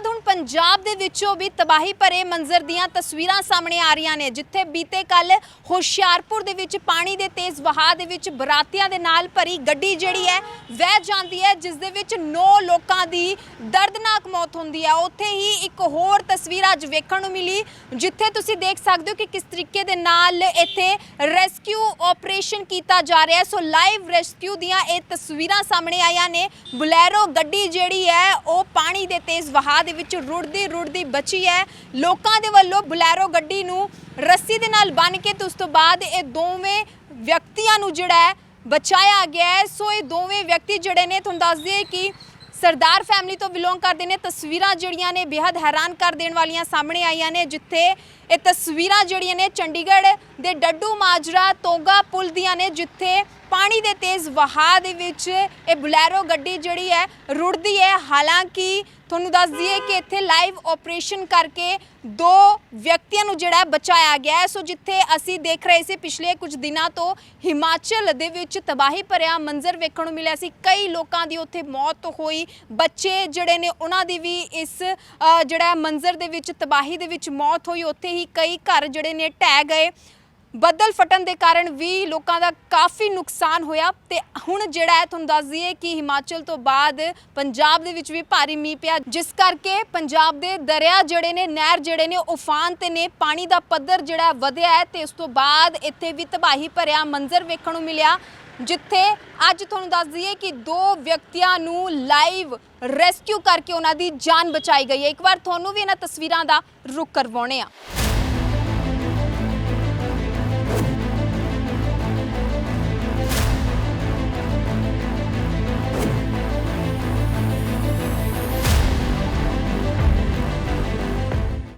dado Punjab ਦੇ ਵਿੱਚੋਂ ਵੀ ਤਬਾਹੀ ਭਰੇ ਮੰਜ਼ਰ ਦੀਆਂ ਤਸਵੀਰਾਂ ਸਾਹਮਣੇ ਆ ਰਹੀਆਂ ਨੇ, ਜਿੱਥੇ ਬੀਤੇ ਕੱਲ ਹੁਸ਼ਿਆਰਪੁਰ ਦੇ ਵਿੱਚ ਪਾਣੀ ਦੇ ਤੇਜ਼ ਵਹਾਅ ਦੇ ਵਿੱਚ ਬਰਾਤੀਆਂ ਦੇ ਨਾਲ ਭਰੀ ਗੱਡੀ ਜਿਹੜੀ ਹੈ, ਵਹਿ ਜਾਂਦੀ ਹੈ, ਜਿਸ ਦੇ ਵਿੱਚ 9 ਲੋਕਾਂ ਦੀ ਦਰਦਨਾਕ ਮੌਤ ਹੁੰਦੀ ਹੈ। ਉੱਥੇ ਹੀ ਇੱਕ ਹੋਰ ਤਸਵੀਰ ਅੱਜ ਵੇਖਣ ਨੂੰ ਮਿਲੀ, ਜਿੱਥੇ ਤੁਸੀਂ ਦੇਖ ਸਕਦੇ ਹੋ ਕਿ ਕਿਸ ਤਰੀਕੇ ਦੇ ਨਾਲ ਇੱਥੇ ਰੈਸਕਿਊ ਆਪਰੇਸ਼ਨ ਕੀਤਾ ਜਾ ਰਿਹਾ ਹੈ। ਸੋ ਲਾਈਵ ਰੈਸਕਿਊ ਦੀਆਂ ਇਹ ਤਸਵੀਰਾਂ ਸਾਹਮਣੇ ਆਈਆਂ ਨੇ। ਬੁਲੈਰੋ ਗੱਡੀ ਜਿਹੜੀ ਹੈ, ਉਹ ਪਾਣੀ ਦੇ ਤੇਜ਼ ਵਹਾਅ ਦੇ ਵਿੱਚ ਰੁੜਦੀ ਰੁੜਦੀ ਬਚੀ ਹੈ। ਲੋਕਾਂ ਦੇ ਵੱਲੋਂ ਬੁਲੈਰੋ ਗੱਡੀ ਨੂੰ ਰੱਸੀ ਦੇ ਨਾਲ ਬੰਨ੍ਹ ਕੇ ਤੇ ਉਸ ਤੋਂ ਬਾਅਦ ਇਹ ਦੋਵੇਂ ਵਿਅਕਤੀਆਂ ਨੂੰ ਜਿਹੜਾ ਹੈ ਬਚਾਇਆ ਗਿਆ ਹੈ। ਸੋ ਇਹ ਦੋਵੇਂ ਵਿਅਕਤੀ ਜਿਹੜੇ ਨੇ, ਤੁਹਾਨੂੰ ਦੱਸ ਦਈਏ ਕਿ ਸਰਦਾਰ ਫੈਮਿਲੀ ਤੋਂ ਬਿਲੋਂਗ ਕਰਦੇ ਨੇ। ਤਸਵੀਰਾਂ ਜਿਹੜੀਆਂ ਨੇ ਬੇहद ਹੈਰਾਨ ਕਰ ਦੇਣ ਵਾਲੀਆਂ ਸਾਹਮਣੇ ਆਈਆਂ ਨੇ, ਜਿੱਥੇ ਇਹ ਤਸਵੀਰਾਂ ਜਿਹੜੀਆਂ ਨੇ ਚੰਡੀਗੜ੍ਹ ਦੇ ਡੱਡੂ ਮਾਜਰਾ ਤੋਗਾ ਪੁਲ ਦੀਆਂ ਨੇ, ਜਿੱਥੇ ਪਾਣੀ ਦੇ ਤੇਜ਼ ਵਹਾਅ ਦੇ ਵਿੱਚ ਇਹ ਬੁਲੈਰੋ ਗੱਡੀ ਜਿਹੜੀ ਹੈ ਰੁੜਦੀ ਹੈ। ਹਾਲਾਂਕਿ ਤੁਹਾਨੂੰ ਦੱਸ ਦਈਏ ਕਿ ਇੱਥੇ ਲਾਈਵ ਆਪਰੇਸ਼ਨ ਕਰਕੇ ਦੋ ਵਿਅਕਤੀਆਂ ਨੂੰ ਜਿਹੜਾ ਬਚਾਇਆ ਗਿਆ ਸੋ ਜਿੱਥੇ ਅਸੀਂ ਦੇਖ ਰਹੇ ਸੀ ਪਿਛਲੇ ਕੁਝ ਦਿਨਾਂ ਤੋਂ ਹਿਮਾਚਲ ਦੇ ਵਿੱਚ ਤਬਾਹੀ ਭਰਿਆ ਮੰਜ਼ਰ ਵੇਖਣ ਨੂੰ ਮਿਲਿਆ ਸੀ। ਕਈ ਲੋਕਾਂ ਦੀ ਉੱਥੇ ਮੌਤ ਹੋਈ। ਬੱਚੇ ਜਿਹੜੇ ਨੇ ਉਹਨਾਂ ਦੀ ਵੀ ਇਸ ਜਿਹੜਾ ਮੰਜ਼ਰ ਦੇ ਵਿੱਚ ਤਬਾਹੀ ਦੇ ਵਿੱਚ ਮੌਤ ਹੋਈ। ਉੱਥੇ ਹੀ ਕਈ ਘਰ ਜਿਹੜੇ ਨੇ ਢਹਿ ਗਏ। ਬੱਦਲ ਫਟਣ ਦੇ ਕਾਰਨ ਵੀ ਲੋਕਾਂ ਦਾ ਕਾਫੀ ਨੁਕਸਾਨ ਹੋਇਆ ਤੇ ਹੁਣ ਜਿਹੜਾ ਹੈ ਤੁਹਾਨੂੰ ਦੱਸ ਦਈਏ ਕਿ ਹਿਮਾਚਲ ਤੋਂ ਬਾਅਦ ਪੰਜਾਬ ਦੇ ਵਿੱਚ ਵੀ ਭਾਰੀ ਮੀਂਹ ਪਿਆ, ਜਿਸ ਕਰਕੇ ਪੰਜਾਬ ਦੇ ਦਰਿਆ ਜਿਹੜੇ ਨੇ, ਨਹਿਰ ਜਿਹੜੇ ਨੇ ਉਫਾਨ ਤੇ ਨੇ, ਪਾਣੀ ਦਾ ਪੱਧਰ ਜਿਹੜਾ ਵਧਿਆ ਹੈ ਤੇ ਉਸ ਤੋਂ ਬਾਅਦ ਇੱਥੇ ਵੀ ਤਬਾਹੀ ਭਰਿਆ, ਮੰਜ਼ਰ ਵੇਖਣ ਨੂੰ ਮਿਲਿਆ, ਜਿੱਥੇ ਅੱਜ ਤੁਹਾਨੂੰ ਦੱਸ ਦਈਏ ਕਿ ਦੋ ਵਿਅਕਤੀਆਂ ਨੂੰ ਲਾਈਵ ਰੈਸਕਿਊ ਕਰਕੇ ਉਹਨਾਂ ਦੀ ਜਾਨ ਬਚਾਈ ਗਈ ਹੈ। ਇੱਕ ਵਾਰ ਤੁਹਾਨੂੰ ਵੀ ਇਹਨਾਂ ਤਸਵੀਰਾਂ ਦਾ ਰੁਕ ਕਰਵਾਉਣੇ ਆ।